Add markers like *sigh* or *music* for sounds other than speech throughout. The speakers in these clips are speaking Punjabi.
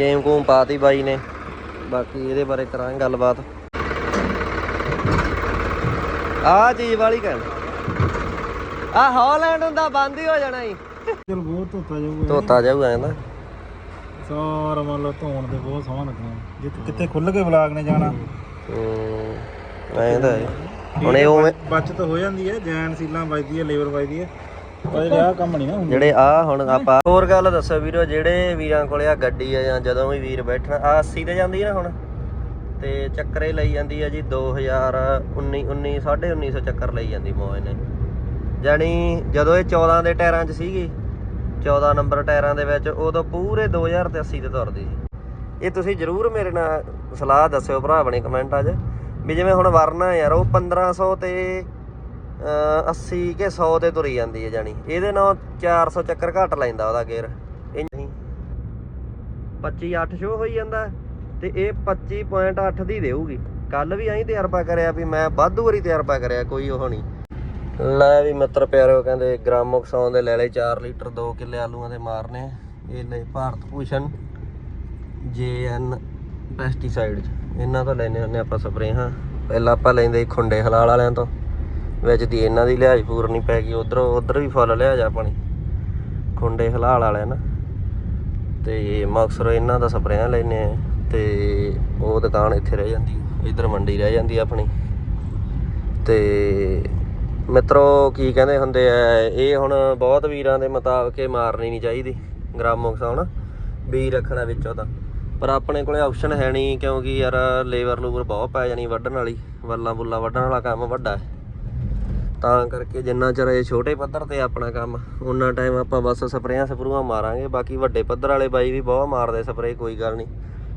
ਕੇਮ ਕੂਮ ਪਾਤੀ ਬਾਈ ਨੇ। ਬਾਕੀ ਇਹਦੇ ਬਾਰੇ ਕਰਾਂਗੇ ਗੱਲਬਾਤ। ਆ ਚੀਜ਼ ਵਾਲੀ ਕਹਿਣ ਆ ਹਾਲੈਂਡ ਹੁੰਦਾ ਬੰਦ ਹੀ ਹੋ ਜਾਣਾ ਜੀ। ਚਲ ਬਹੁਤ ਧੋਤਾ ਜਾਊਗਾ ਧੋਤਾ ਜਾਊਗਾ ਕਹਿੰਦਾ। ਸਾਰਾ ਮੰਨ ਲਓ ਧੋਣ ਤੇ ਬਹੁਤ ਸੋਹਣਾ ਲੱਗਣਾ। ਜੇ ਕਿਤੇ ਖੁੱਲ ਕੇ ਵਲਾਗ ਨੇ ਜਾਣਾ। ਹੂੰ ਐਂ ਤਾਂ ਹੈ। ਹੁਣ ਇਹ ਉਵੇਂ ਬਚਤ ਹੋ ਜਾਂਦੀ ਹੈ ਜੈਨ ਸੀਲਾਂ ਵੱਜਦੀ ਹੈ ਲੇਬਰ ਵੱਜਦੀ ਹੈ ਪਰ ਇਹ ਆਹ ਕੰਮ ਨਹੀਂ ਨਾ ਹੁੰਦਾ। ਜਿਹੜੇ ਆ ਹੁਣ ਆਪਾਂ ਹੋਰ ਗੱਲ ਦੱਸੋ ਵੀਰੋ, ਜਿਹੜੇ ਵੀਰਾਂ ਕੋਲੇ ਆ ਗੱਡੀ ਆ ਜਾਂ ਜਦੋਂ ਵੀ ਵੀਰ ਬੈਠਣਾ ਆ 80 ਤੇ ਜਾਂਦੀ ਨਾ ਹੁਣ। ਤੇ ਚੱਕਰੇ ਲਈ ਜਾਂਦੀ ਆ ਜੀ 2019 19 1950 ਚੱਕਰ ਲਈ ਜਾਂਦੀ ਮੋਏ ਨੇ। ਜਾਣੀ ਜਦੋਂ ਇਹ 14 ਦੇ ਟਾਇਰਾਂ 'ਚ ਸੀਗੀ 14 ਨੰਬਰ ਟਾਇਰਾਂ ਦੇ ਵਿੱਚ, ਉਦੋਂ ਪੂਰੇ 2080 ਤੇ ਤੁਰਦੀ ਸੀ। ਇਹ ਤੁਸੀਂ ਜਰੂਰ ਮੇਰੇ ਨਾਲ ਸਲਾਹ ਦੱਸਿਓ ਭਰਾ ਬਣੇ ਕਮੈਂਟ ਅੱਜ ਵੀ ਜਿਵੇਂ ਹੁਣ ਵਰਨਾ ਯਾਰ, ਉਹ 1500 ਤੇ 80 ਕੇ 100 ਤੇ ਤੁਰੀ ਜਾਂਦੀ ਹੈ ਜਾਣੀ। ਇਹਦੇ ਨਾਲ 400 ਚੱਕਰ ਘੱਟ ਲੈਂਦਾ ਉਹਦਾ ਗੇਅਰ। ਇਹ ਨਹੀਂ। 25 8 ਸ਼ੋ ਹੋਈ ਜਾਂਦਾ ਤੇ ਇਹ 25.8 ਦੀ ਦੇਊਗੀ। ਕੱਲ ਵੀ ਐਂ ਤਜਰਬਾ ਕਰਿਆ ਵੀ ਮੈਂ ਵਾਧੂ ਵਾਰੀ ਤਜਰਬਾ ਕਰਿਆ, ਕੋਈ ਉਹ ਨਹੀਂ। ਲੈ ਵੀ ਮਿੱਤਰ ਪਿਆਰਿਓ ਕਹਿੰਦੇ ਗ੍ਰਾਮੋਕਸੌਨ ਦੇ ਲੈ ਲੈ 4 ਲੀਟਰ 2 ਕਿੱਲੇ ਆਲੂਆਂ ਦੇ ਮਾਰਨੇ। ਇਹ ਲੈ ਭਾਰਤ ਭੂਸ਼ਣ ਜੇਐਨ ਪੈਸਟੀਸਾਈਡ ਇਹਨਾਂ ਤੋਂ ਲੈਨੇ ਹੁੰਨੇ ਆਪਾਂ ਸਪਰੇਹਾਂ। ਪਹਿਲਾਂ ਆਪਾਂ ਲੈਂਦੇ ਖੁੰਡੇ ਹਲਾਲ ਵਾਲਿਆਂ ਤੋਂ। ਵਿੱਚ ਦੀ ਇਹਨਾਂ ਦੀ ਲਿਹਾਜ਼ ਪੂਰਨੀ ਪੈ ਗਈ, ਉਧਰੋਂ ਉਧਰ ਵੀ ਫੁੱਲ ਲਿਆ ਜਾ ਪਾਣੀ ਖੁੰਡੇ ਹਲਾਲ ਵਾਲੇ ਨਾ। ਤੇ ਮਕਸਰ ਇਹਨਾਂ ਦਾ ਸਪਰੇਆਂ ਲੈਨੇ ਆ ਤੇ ਉਹ ਦੁਕਾਨ ਇੱਥੇ ਰਹਿ ਜਾਂਦੀ ਇਧਰ ਮੰਡੀ ਰਹਿ ਜਾਂਦੀ ਆਪਣੀ। ਤੇ ਮਿੱਤਰੋ, ਕੀ ਕਹਿੰਦੇ ਹੁੰਦੇ ਆ, ਇਹ ਹੁਣ ਬਹੁਤ ਵੀਰਾਂ ਦੇ ਮੁਤਾਬਕ ਇਹ ਮਾਰਨੀ ਨਹੀਂ ਚਾਹੀਦੀ ਗ੍ਰਾਮੋਕਸਾਉਣ ਬੀ ਰੱਖਣਾ ਵਿੱਚੋਂ ਤਾਂ। ਪਰ ਆਪਣੇ ਕੋਲੇ ਆਪਸ਼ਨ ਹੈ ਨਹੀਂ, ਕਿਉਂਕਿ ਯਾਰ ਲੇਬਰ ਲੂਬਰ ਬਹੁਤ ਪੈ ਜਾਣੀ ਵੱਢਣ ਵਾਲੀ, ਵੱਲਾਂ ਬੁੱਲਾਂ ਵੱਢਣ ਵਾਲਾ ਕੰਮ ਵੱਡਾ ਹੈ। ਤਾਂ ਕਰਕੇ ਜਿੰਨਾ ਚਿਰ ਇਹ ਛੋਟੇ ਪੱਧਰ ਤੇ ਆਪਣਾ ਕੰਮ ਉਹਨਾਂ ਟਾਈਮ ਆਪਾਂ ਬਸ ਸਪਰੇਆਂ ਸਪਰੂਆਂ ਮਾਰਾਂਗੇ, ਬਾਕੀ ਵੱਡੇ ਪੱਧਰ ਵਾਲੇ ਬਾਈ ਵੀ ਬਹੁਤ ਮਾਰਦੇ ਸਪਰੇ ਕੋਈ ਗੱਲ ਨਹੀਂ।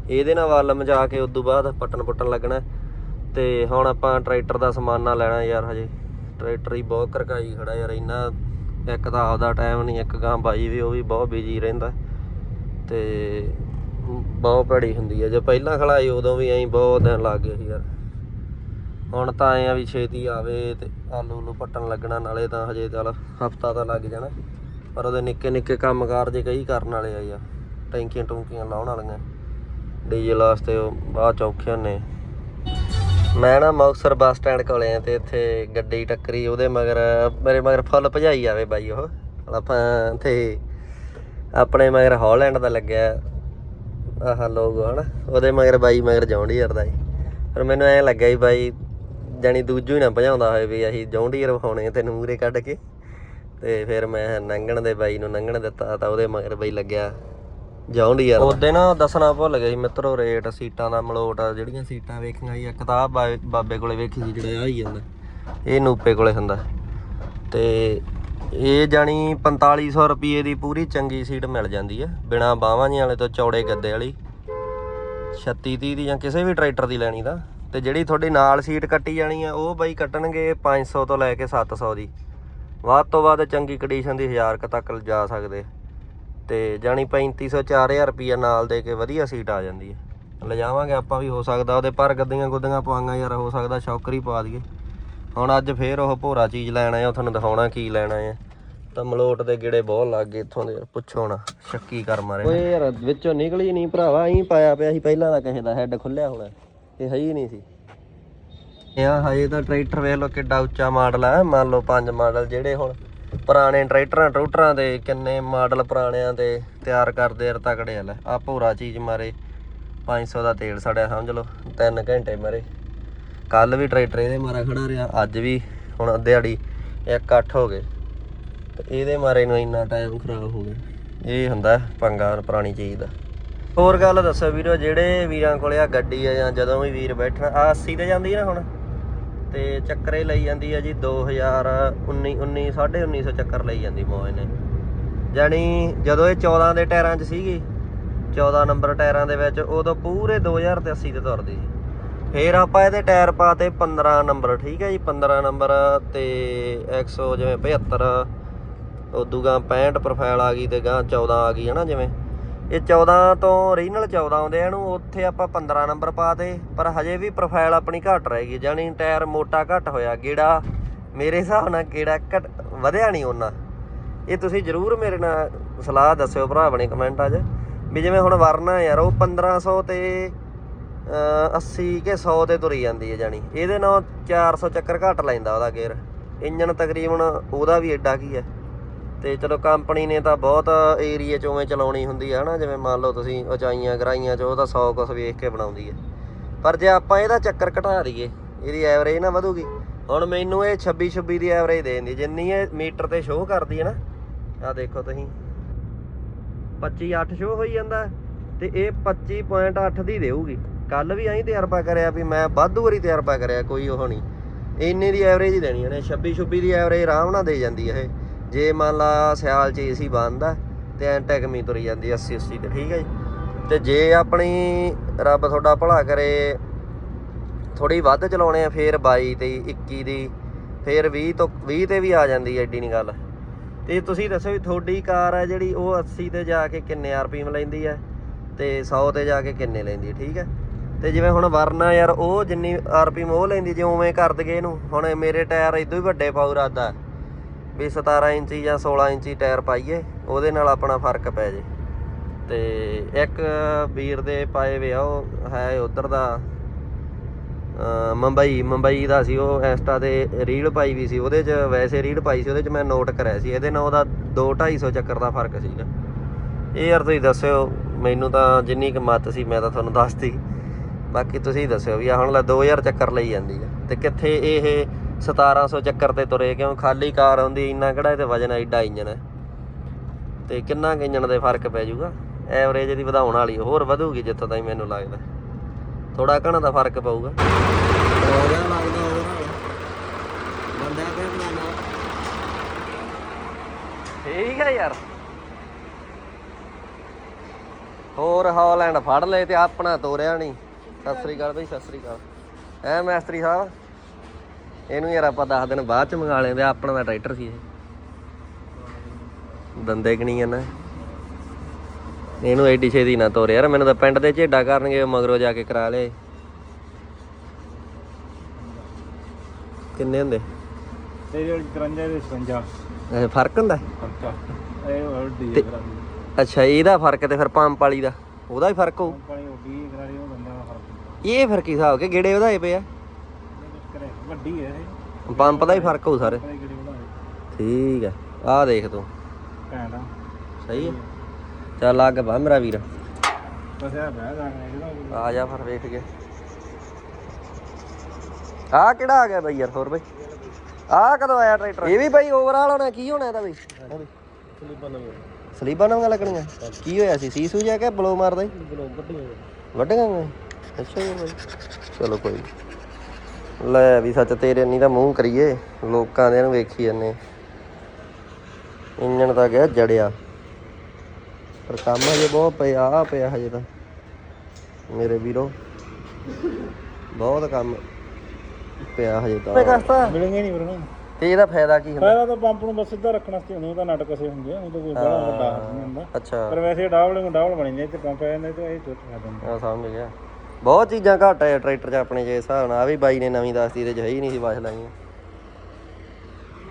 ਇਹਦੇ ਨਾਲ ਵੱਲ ਮਜਾ ਕੇ ਉਦੋਂ ਬਾਅਦ ਪੱਟਣ ਪੁੱਟਣ ਲੱਗਣਾ ਤੇ ਹੁਣ ਆਪਾਂ ਟਰੈਕਟਰ ਦਾ ਸਮਾਨਾ ਲੈਣਾ ਯਾਰ ਹਜੇ। ਟਰੈਕਟਰ ਹੀ ਬਹੁਤ ਕਰਕਾਈ ਖੜਾ ਯਾਰ, ਇੰਨਾ ਇੱਕ ਤਾਂ ਆਪਦਾ ਟਾਈਮ ਨਹੀਂ, ਇੱਕ ਗਾਂ ਬਾਈ ਵੀ, ਉਹ ਵੀ ਬਹੁਤ ਬਿਜ਼ੀ ਰਹਿੰਦਾ ਤੇ ਬਹੁਤ ਭੈੜੀ ਹੁੰਦੀ ਹੈ। ਜੇ ਪਹਿਲਾਂ ਖੜਾਈ ਉਦੋਂ ਵੀ ਐਂ ਬਹੁਤ ਦਿਨ ਲੱਗ ਗਏ ਯਾਰ। ਹੁਣ ਤਾਂ ਐਂ ਆ ਵੀ ਛੇਤੀ ਆਵੇ ਤੇ ਆਲੂ ਉਲੂ ਪੱਟਣ ਲੱਗਣਾ, ਨਾਲੇ ਤਾਂ ਹਜੇ ਚੱਲ ਹਫਤਾ ਤਾਂ ਲੱਗ ਜਾਣਾ। ਪਰ ਉਹਦੇ ਨਿੱਕੇ ਨਿੱਕੇ ਕੰਮਕਾਰ ਜੇ ਕਈ ਕਰਨ ਵਾਲੇ ਆ ਯਾਰ, ਟੈਂਕੀਆਂ ਟੂੰਕੀਆਂ ਲਾਉਣ ਵਾਲੀਆਂ। ਡੀਜ਼ਲ ਵਾਸਤੇ ਉਹ ਬਾਅਦ ਚੌਖੇ ਨੇ ਮੈਂ ਨਾ ਮੁਕਤਸਰ ਬੱਸ ਸਟੈਂਡ ਕੋਲੇ ਆ ਤੇ ਇੱਥੇ ਗੱਡੀ ਟੱਕਰੀ ਉਹਦੇ ਮਗਰ, ਮੇਰੇ ਮਗਰ ਫੁੱਲ ਭਜਾਈ ਆਵੇ ਬਾਈ ਉਹ। ਆਪਾਂ ਤੇ ਆਪਣੇ ਮਗਰ ਹਾਲੈਂਡ ਦਾ ਲੱਗਿਆ ਆਹ ਲੋਗੋ ਹਨਾ। ਉਹਦੇ ਮਗਰ ਬਾਈ ਮਗਰ ਜੌਂਡੀਅਰ ਦਾ ਸੀ ਪਰ ਮੈਨੂੰ ਐਂ ਲੱਗਿਆ ਵੀ ਬਾਈ ਜਾਣੀ ਦੂਜੂ ਹੀ ਨਾ ਭਜਾਉਂਦਾ ਹੋਵੇ ਵੀ ਅਸੀਂ ਜੌਂਡੀਅਰ ਵਿਖਾਉਣੇ ਆ ਤੈਨੂੰ ਮੂਰੇ ਕੱਢ ਕੇ। ਤੇ ਫਿਰ ਮੈਂ ਨੰਗਣ ਦੇ ਬਾਈ ਨੂੰ ਨੰਗਣ ਦਿੱਤਾ ਤਾਂ ਉਹਦੇ ਮਗਰ ਬਾਈ ਲੱਗਿਆ ਜੌਂਡੀਅਰ ਉਹਦੇ ਨਾ ਦੱਸਣਾ ਭੁੱਲ ਗਏ ਸੀ ਮਿੱਤਰੋ ਰੇਟ, ਸੀਟਾਂ ਦਾ ਮਲੋਟ, ਜਿਹੜੀਆਂ ਸੀਟਾਂ ਵੇਖੀਆਂ ਸੀ, ਇੱਕ ਤਾਂ ਬਾਬੇ ਕੋਲੇ ਵੇਖੀ ਸੀ ਜਿਹੜਾ ਆਈ ਜਾਂਦਾ ਇਹ ਨੂਪੇ ਕੋਲੇ ਹੁੰਦਾ। ਤੇ ਇਹ ਜਾਣੀ 4500 ਰੁਪਏ ਦੀ ਪੂਰੀ ਚੰਗੀ ਸੀਟ ਮਿਲ ਜਾਂਦੀ ਹੈ ਬਿਨਾ ਬਾਹਾਂ ਜੀ ਵਾਲੇ ਤੋਂ ਚੌੜੇ ਗੱਦੇ ਵਾਲੀ। 36 30 ਦੀ ਜਾਂ ਕਿਸੇ ਵੀ ਟਰੈਕਟਰ ਦੀ ਲੈਣੀ ਦਾ ਤੇ ਜਿਹੜੀ ਤੁਹਾਡੀ ਨਾਲ ਸੀਟ ਕੱਟੀ ਜਾਣੀ ਆ, ਉਹ ਬਾਈ ਕੱਟਣਗੇ 500 ਤੋਂ ਲੈ ਕੇ 700 ਦੀ। ਵੱਧ ਤੋਂ ਵੱਧ ਚੰਗੀ ਕੰਡੀਸ਼ਨ ਦੀ 1000 ਕ ਤੱਕ ਜਾ ਸਕਦੇ। ਤੇ ਜਾਣੀ 3500 4000 ਰੁਪਏ ਨਾਲ ਦੇ ਕੇ ਵਧੀਆ ਸੀਟ ਆ ਜਾਂਦੀ ਹੈ ਲਿਜਾਵਾਂਗੇ ਆਪਾਂ ਵੀ, ਹੋ ਸਕਦਾ ਉਹਦੇ ਪਰ ਗੱਦੀਆਂ ਗੁੱਦੀਆਂ ਪਾਵਾਂਗਾ ਯਾਰ, ਹੋ ਸਕਦਾ ਸ਼ੌਕਰੀ ਪਾ ਦਈਏ। ਹੁਣ ਅੱਜ ਫੇਰ ਉਹ ਭੋਰਾ ਚੀਜ਼ ਲੈਣਾ ਆਏ ਉਹ ਤੁਹਾਨੂੰ ਦਿਖਾਉਣਾ ਕੀ ਲੈਣਾ ਹੈ ਤਾਂ ਮਲੋਟ ਦੇ ਗੇੜੇ ਬਹੁਤ ਲੱਗ ਗਏ ਇੱਥੋਂ ਦੇ, ਪੁੱਛੋ ਨਾ, ਸ਼ੱਕੀ ਕਰ ਮਾਰੇ ਓਏ ਯਾਰ, ਵਿੱਚੋਂ ਨਿਕਲੀ ਨਹੀਂ ਭਰਾਵਾ, ਐਂ ਪਾਇਆ ਪਿਆ ਸੀ, ਪਹਿਲਾਂ ਦਾ ਕਿਸੇ ਦਾ ਹੈੱਡ ਖੁੱਲਿਆ ਹੋਣਾ। ਇਹ ਹੈ ਹੀ ਨਹੀਂ ਸੀ। ਇਹ ਆ ਹਜੇ ਤਾਂ ਟਰੈਕਟਰ ਵੇਖ ਲਓ ਕਿੱਡਾ ਉੱਚਾ ਮਾਡਲ ਆ। ਮੰਨ ਲਓ ਪੰਜ ਮਾਡਲ ਜਿਹੜੇ ਹੁਣ ਪੁਰਾਣੇ ਟਰੈਕਟਰਾਂ ਟਰੂਟਰਾਂ ਦੇ ਕਿੰਨੇ ਮਾਡਲ ਪੁਰਾਣਿਆਂ ਦੇ ਤਿਆਰ ਕਰਦੇ ਯਾਰ ਤਕੜੇ ਆ ਲੈ। ਆ ਭੋਰਾ ਚੀਜ਼ ਮਾਰੇ 500 ਦਾ ਤੇਲ ਸੜਿਆ, ਸਮਝ ਲਓ 3 ਘੰਟੇ ਮਾਰੇ। ਕੱਲ ਵੀ ਟਰੈਕਟਰ ਇਹਦੇ ਮਾਰਾ ਖੜਾ ਰਿਹਾ, ਅੱਜ ਵੀ ਹੁਣ ਦਿਹਾੜੀ ਇੱਕ ਅੱਠ ਹੋ ਗਏ। ਤੇ ਇਹਦੇ ਮਾਰੇ ਨੂੰ ਇੰਨਾ ਟਾਈਮ ਖਰਾਬ ਹੋ ਗਿਆ। ਇਹ ਹੁੰਦਾ ਪੰਗਾ, ਪੁਰਾਣੀ ਚੀਜ਼ ਦਾ। ਹੋਰ ਗੱਲ ਦੱਸੋ ਵੀਰੋ, ਜਿਹੜੇ ਵੀਰਾਂ ਕੋਲੇ ਆ ਗੱਡੀ ਆ ਜਾਂ ਜਦੋਂ ਵੀ ਵੀਰ ਬੈਠਣਾ ਆ 80 ਤੇ ਜਾਂਦੀ ਨਾ ਹੁਣ? ਤੇ ਚੱਕਰੇ ਲਈ ਜਾਂਦੀ ਆ ਜੀ 2019 19 1950 ਚੱਕਰ ਲਈ ਜਾਂਦੀ ਮੋਏ ਨੇ। ਜਾਣੀ ਜਦੋਂ ਇਹ 14 ਦੇ ਟਾਇਰਾਂ 'ਚ ਸੀਗੀ 14 ਨੰਬਰ ਟਾਇਰਾਂ ਦੇ ਵਿੱਚ, ਉਦੋਂ ਪੂਰੇ 2080 ਤੇ ਤੁਰਦੀ ਸੀ। ਫੇਰ ਆਪਾਂ ਇਹਦੇ ਟਾਇਰ ਪਾਤੇ 15 ਨੰਬਰ, ਠੀਕ ਹੈ ਜੀ 15 ਨੰਬਰ ਤੇ 100 ਜਿਵੇਂ 75 ਉਦੋਂ ਗਾਂ 65 ਪ੍ਰੋਫਾਈਲ ਆ ਗਈ ਤੇ ਗਾਂ 14 ਆ ਗਈ, ਹੈ ਨਾ, ਜਿਵੇਂ? ਇਹ 14 ਤੋਂ ਓਰੀਜਨਲ 14 ਆਉਂਦੇ ਆ ਇਹਨੂੰ, ਉੱਥੇ ਆਪਾਂ 15 ਨੰਬਰ ਪਾਤੇ ਪਰ ਹਜੇ ਵੀ ਪ੍ਰੋਫਾਈਲ ਆਪਣੀ ਘੱਟ ਰਹਿ ਗਈ ਜਾਣੀ ਟਾਇਰ ਮੋਟਾ ਘੱਟ ਹੋਇਆ, ਗੇੜਾ ਮੇਰੇ ਹਿਸਾਬ ਨਾਲ ਗੇੜਾ ਘੱਟ ਵਧਿਆ ਨਹੀਂ ਉਹਨਾਂ ਇਹ ਤੁਸੀਂ ਜਰੂਰ ਮੇਰੇ ਨਾਲ ਸਲਾਹ ਦੱਸਿਓ ਭਰਾ ਆਪਣੇ ਕਮੈਂਟਾਂ 'ਚ, ਵੀ ਜਿਵੇਂ ਹੁਣ ਵਰਨਾ ਯਾਰ, ਉਹ 1500 ਤੇ, ਅਹ 80 ਕੇ 100 ਤੇ ਤੁਰੀ ਜਾਂਦੀ ਹੈ ਜਾਨੀ ਇਹਦੇ ਨਾਲ 400 ਚੱਕਰ ਘੱਟ ਲੈਂਦਾ ਉਹਦਾ ਗੇਅਰ। ਇੰਜਨ ਤਕਰੀਬਨ ਉਹਦਾ ਵੀ ਐਡਾ ਕੀ ਹੈ ਤੇ ਚਲੋ ਕੰਪਨੀ ਨੇ ਤਾਂ ਬਹੁਤ ਏਰੀਆ 'ਚ ਉਵੇਂ ਚਲਾਉਣੀ ਹੁੰਦੀ ਹੈ ਹਨਾ? ਜਿਵੇਂ ਮੰਨ ਲਓ ਤੁਸੀਂ ਉਚਾਈਆਂ, ਗਰਾਈਆਂ 'ਚ, ਉਹ ਤਾਂ 100 ਕੁਸ ਵੇਖ ਕੇ ਬਣਾਉਂਦੀ ਹੈ ਪਰ ਜੇ ਆਪਾਂ ਇਹਦਾ ਚੱਕਰ ਘਟਾ ਦਈਏ, ਇਹਦੀ ਐਵਰੇਜ ਨਾ ਵਧੂਗੀ। ਹੁਣ ਮੈਨੂੰ ਇਹ 26 26 ਦੀ ਐਵਰੇਜ ਦੇ ਦਿੰਦੀ, ਜਿੰਨੀ ਇਹ ਮੀਟਰ ਤੇ ਸ਼ੋਅ ਕਰਦੀ ਹੈ ਨਾ ਆ ਦੇਖੋ ਤੁਸੀਂ। 25 8 ਸ਼ੋਅ ਹੋਈ ਜਾਂਦਾ, ਤੇ ਇਹ 25.8 ਦੀ ਦੇਊਗੀ। ਕੱਲ ਵੀ ਐਂ ਤਜਰਬਾ ਕਰਿਆ ਵੀ ਮੈਂ ਵਾਧੂ ਵਾਰੀ ਤਜਰਬਾ ਕਰਿਆ, ਕੋਈ ਉਹ ਨਹੀਂ। ਇੰਨੇ ਦੀ ਐਵਰੇਜ ਹੀ ਦੇਣੀ ਇਹਨੇ 26 26 ਦੀ ਐਵਰੇਜ ਆਰਾਮ ਨਾਲ ਦੇ ਜਾਂਦੀ ਹੈ ਇਹ। ਜੇ ਮੰਨ ਲਾ ਸਿਆਲ ਚ ਏਸੀ ਬੰਦ ਆ, ਤੇ ਐਂ ਟੈਕਮੀ ਤੁਰੀ ਜਾਂਦੀ 80 80 ਤੇ, ਠੀਕ ਹੈ ਜੀ? ਤੇ ਜੇ ਆਪਣੀ ਰੱਬ ਤੁਹਾਡਾ ਭਲਾ ਕਰੇ ਥੋੜੀ ਵੱਧ ਚਲਾਉਣੇ ਆ, ਫੇਰ 22 ਤੇ 21 ਦੀ, ਫੇਰ 20 ਤੋਂ 20 ਤੇ ਵੀ ਆ ਜਾਂਦੀ ਐਡੀ ਨਹੀਂ ਗੱਲ। ਤੇ ਤੁਸੀਂ ਦੱਸੋ ਵੀ ਤੁਹਾਡੀ ਕਾਰ ਹੈ ਜਿਹੜੀ, ਉਹ 80 ਤੇ ਜਾ ਕੇ ਕਿੰਨੇ ਆਰਪੀਐਮ ਲੈਂਦੀ ਹੈ ਤੇ 100 ਤੇ ਜਾ ਕੇ ਕਿੰਨੇ ਲੈਂਦੀ ਹੈ ਠੀਕ ਹੈ ਤੇ ਜਿਵੇਂ ਹੁਣ ਵਰਨਾ ਯਾਰ, ਉਹ ਜਿੰਨੀ ਆਰਪੀਐਮ ਉਹ ਲੈਂਦੀ ਜੇ ਉਵੇਂ ਕਰ ਦਗੇ ਇਹਨੂੰ। ਹੁਣ ਮੇਰੇ ਟਾਇਰ ਇਦੋਂ ਹੀ ਵੱਡੇ ਪਾਉ ਰਾਦਾ ਵੀ 17 ਇੰਚੀ ਜਾਂ 16 ਇੰਚੀ ਟਾਇਰ ਪਾਈਏ, ਉਹਦੇ ਨਾਲ ਆਪਣਾ ਫ਼ਰਕ ਪੈ ਜੇ। ਤੇ ਇੱਕ ਵੀਰ ਦੇ ਪਾਏ ਵੇ ਆ, ਉਹ ਹੈ ਉਧਰ ਦਾ ਮੁੰਬਈ ਮੁੰਬਈ ਦਾ ਸੀ ਉਹ, ਇੰਸਟਾ ਤੇ ਰੀਲ ਪਾਈ ਵੀ ਸੀ। ਉਹਦੇ 'ਚ ਵੈਸੇ ਰੀਲ ਪਾਈ ਸੀ, ਉਹਦੇ 'ਚ ਮੈਂ ਨੋਟ ਕਰਿਆ ਸੀ। ਇਹਦੇ ਨਾਲ ਉਹਦਾ 2 250 ਚੱਕਰ ਦਾ ਫ਼ਰਕ ਸੀਗਾ। ਇਹ ਯਾਰ ਤੁਸੀਂ ਦੱਸਿਓ, ਮੈਨੂੰ ਤਾਂ ਜਿੰਨੀ ਕੁ ਮੱਤ ਸੀ, ਮੈਂ ਤਾਂ ਤੁਹਾਨੂੰ ਦੱਸਤੀ। ਬਾਕੀ ਤੁਸੀਂ ਦੱਸਿਓ ਵੀ ਆ ਹੁਣ ਲੈ 2000 ਚੱਕਰ ਲਈ ਜਾਂਦੀ ਆ। ਤੇ ਕਿੱਥੇ ਇਹ 1700 ਚੱਕਰ ਤੇ ਤੁਰੇ ਕਿਉਂ ਖਾਲੀ ਕਾਰ ਹੁੰਦੀ ਇੰਨਾ ਕਿਹੜਾ ਇਹ ਤੇ ਵਜਨ ਐਡਾ ਇੰਜਨ ਹੈ। ਤੇ ਕਿੰਨਾ ਕੁ ਇੰਜਨ ਦੇ ਫ਼ਰਕ ਪੈ ਜਾਊਗਾ? ਐਵਰੇਜ ਦੀ ਵਧਾਉਣ ਵਾਲੀ ਹੋਰ ਵਧੂਗੀ ਜਿੱਥੋਂ ਤਾਈਂ ਮੈਨੂੰ ਲੱਗਦਾ। ਥੋੜਾ ਘਣਾ ਦਾ ਫ਼ਰਕ ਪਊਗਾ। ਹੋ ਗਿਆ ਲੱਗਦਾ ਉਹਦੇ। ਨਾਲ ਬੰਦਾ ਕਹਿੰਦਾ ਨਾ ਠੀਕ ਹੈ ਯਾਰ। ਹੋਰ ਹਾਲੈਂਡ ਫੜ ਲਏ ਤੇ ਆਪਣਾ ਤੋਰਿਆ ਨਹੀਂ ਸਤਿ ਸ੍ਰੀ ਅਕਾਲ ਬਈ ਸਤਿ ਸ੍ਰੀ ਅਕਾਲ। ਐ ਮੈਸਤਰੀ ਸਾਹਿਬ? ਇਹਨੂੰ ਯਾਰ ਆਪਾਂ 10 ਦਿਨ ਬਾਅਦ ਚ ਮੰਗਾ ਲੈਂਦੇ ਆਪਣਾ ਦਾ ਟਰੈਕਟਰ ਸੀ ਇਹ। ਦੰਦੇ ਕਣੀ ਨਾ ਇਹਨੂੰ? ਐਡੀ ਛੇਤੀ ਨਾ ਤੋਰੇ ਯਾਰ ਮੈਨੂੰ ਤਾਂ ਪਿੰਡ ਦੇ ਝੇਡਾ ਕਰਨਗੇ ਮਗਰੋਂ ਜਾ ਕੇ ਕਰਾ ਲਏ। ਕਿੰਨੇ ਹੁੰਦੇ? ਤੇ ਜਿਹੜੀ 53 ਦੇ 56 ਇਹ ਫ਼ਰਕ ਹੁੰਦਾ? ਇਹ ਅੱਛਾ ਇਹਦਾ ਫ਼ਰਕ ਤੇ ਫਿਰ ਪੰਪ ਵਾਲੀ ਦਾ ਉਹਦਾ ਵੀ ਫ਼ਰਕ ਹੋਊ। ਫ਼ਰਕ ਇਹ ਫਿਰ ਕੀ ਹਿਸਾਬ ਕੇ ਗੇੜੇ ਵਧਾਏ ਪਏ ਆ? ਕਰੇ ਵੱਡੀ ਹੈ ਇਹ। ਪੰਪ ਦਾ ਹੀ ਫ਼ਰਕ ਹੋਊ ਸਾਰੇ। ਕਰੇ ਕਿਹੜੀ ਬਣਾਏ ਠੀਕ ਹੈ ਆਹ ਦੇਖ ਤੂੰ। ਸਹੀ ਹੈ ਚੱਲ ਲੱਗ ਬਾ ਮੇਰਾ ਵੀਰ। ਫਸਿਆ ਬਹਿ ਜਾਣਾ ਇਹਦਾ ਆ ਜਾ ਫਿਰ ਵੇਖ ਕੇ। ਆ ਕਿਹੜਾ ਆ ਗਿਆ ਬਈ ਯਾਰ ਹੋਰ ਬਈ। ਆ ਕਦੋਂ ਆਇਆ ਟਰੈਕਟਰ? ਇਹ ਵੀ ਬਈ ਓਵਰਆਲ ਹੋਣਾ ਕੀ ਹੋਣਾ ਇਹਦਾ ਬਈ? ਸਲੀਪਰ ਨਵੇਂ ਸਲੀਬਾਂ ਨਵੀਆਂ। ਲੱਗਣੀਆਂ। ਕੀ ਹੋਇਆ ਸੀ? ਸੀਸੂ ਜਾ ਕੇ ਬਲੋ ਮਾਰਦਾ ਹੀ? ਬਲੋ ਵੱਡੀਆਂ। ਗਏ ਅੱਛਾ ਜੀ ਬਈ। ਚਲੋ ਕੋਈ ਨੀ। ਲੈ ਵੀ ਸੱਚ ਤੇਰੇ ਨਹੀਂ ਤਾਂ ਮੂੰਹ ਕਰੀਏ ਲੋਕਾਂ ਦੇ ਨੂੰ ਵੇਖੀ ਜੰਨੇ ਇੰਜਣ ਤਾਂ ਗਿਆ ਜੜਿਆ। ਪਰ ਕੰਮ ਹਜੇ ਬਹੁਤ ਪਿਆ ਆ ਪਿਆ ਹਜੇ ਤਾਂ। ਮੇਰੇ ਵੀਰੋ ਬਹੁਤ ਕੰਮ ਪਿਆ ਹਜੇ ਤਾਂ। ਕਸਤਾ ਮਿਲਣਗੇ ਨਹੀਂ ਵੀਰੋ। ਤੇ ਇਹਦਾ ਫਾਇਦਾ ਕੀ ਹੁੰਦਾ? ਫਾਇਦਾ ਤਾਂ ਪੰਪ ਨੂੰ ਬਸ ਸਿੱਧਾ ਰੱਖਣ ਵਾਸਤੇ ਹੁੰਦੇ ਉਹ ਤਾਂ ਨਟ ਕਸੇ ਹੁੰਦੇ ਆ ਉਹ ਤਾਂ ਕੋਈ ਬੜਾ ਵੱਡਾ ਨਹੀਂ ਹੁੰਦਾ। ਅੱਛਾ। ਪਰ ਵੈਸੇ ਡਾਵਲ ਨੂੰ ਡਾਵਲ ਬਣੀ ਜਾਂਦੇ ਤੇ ਪੰਪ ਆ ਜਾਂਦਾ ਤੇ ਇਹ ਚੁੱਟ ਖਾ ਦਿੰਦਾ ਆ। ਸਮਝ ਗਿਆ। ਬਹੁਤ ਚੀਜ਼ਾਂ ਘੱਟ ਹੈ ਟਰੈਕਟਰ 'ਚ ਆਪਣੇ ਜੇ ਹਿਸਾਬ ਨਾਲ। ਆ ਵੀ ਬਾਈ ਨੇ ਨਵੀਂ ਦੱਸਦੀ ਤੇ ਚ ਹੈ ਹੀ ਨਹੀਂ ਸੀ ਵਾਸ਼ ਲਾਈਆਂ।